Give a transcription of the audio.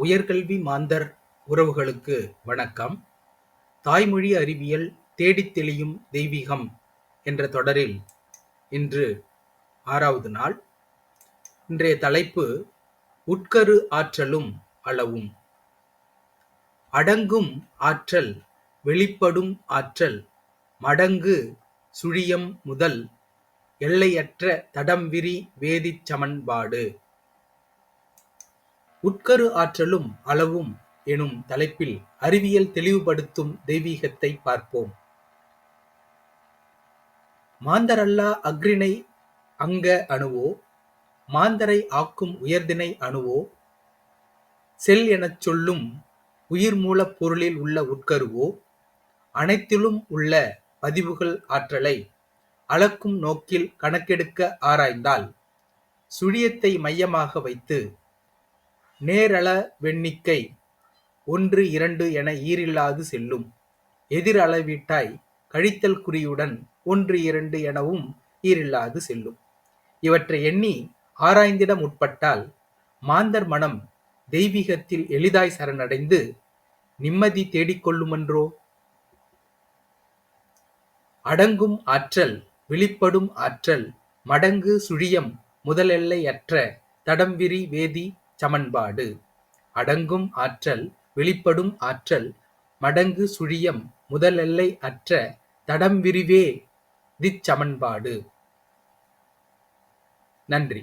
உயர்கல்வி மாந்தர் உறவுகளுக்கு வணக்கம். தாய்மொழி அறிவியல் தேடித் தெளியும் தெய்வீகம் என்ற தொடரில் இன்று ஆறாவது நாள். இன்றைய தலைப்பு உட்கரு ஆற்றலும் அளவும். அடங்கும் ஆற்றல் வெளிப்படும் ஆற்றல் மடங்கு சுழியம் முதல் எல்லையற்ற தடம்விரி வேதிச் சமன்பாடு. உட்கரு ஆற்றலும் அளவும் எனும் தலைப்பில் அறிவியல் தெளிவுபடுத்தும் தெய்வீகத்தை பார்ப்போம். மாந்தரல்லா அக்ரிணை அங்க அணுவோ மாந்தரை ஆக்கும் உயர்திணை அணுவோ செல் எனச் சொல்லும் உயிர் மூலப் பொருளில் உள்ள உட்கருவோ அனைத்திலும் உள்ள பதிவுகள் ஆற்றலை அளக்கும் நோக்கில் கணக்கெடுக்க ஆராய்ந்தால் சுழியத்தை மையமாக வைத்து நேரள வெண்ணிக்கை ஒன்று இரண்டு என ஈரில்லாது செல்லும். எதிர் அளவீட்டாய் கழித்தல் குறியுடன் ஒன்று இரண்டு எனவும் ஈரில்லாது செல்லும். இவற்றை எண்ணி ஆராய்ந்திட முற்பட்டால் மாந்தர் மனம் தெய்வீகத்தில் எளிதாய் சரணடைந்து நிம்மதி தேடிக்கொள்ளுமன்றோ அடங்கும் ஆற்றல் வெளிப்படும் ஆற்றல் மடங்கு சுழியம் முதலெல்லையற்ற தடம்விரி வேதி சமன்பாடு. அடங்கும் ஆற்றல் வெளிப்படும் ஆற்றல் மடங்கு சுழியம் முதலெல்லை அற்ற தடம் விரிவே. திச்சமன்பாடு நன்றி.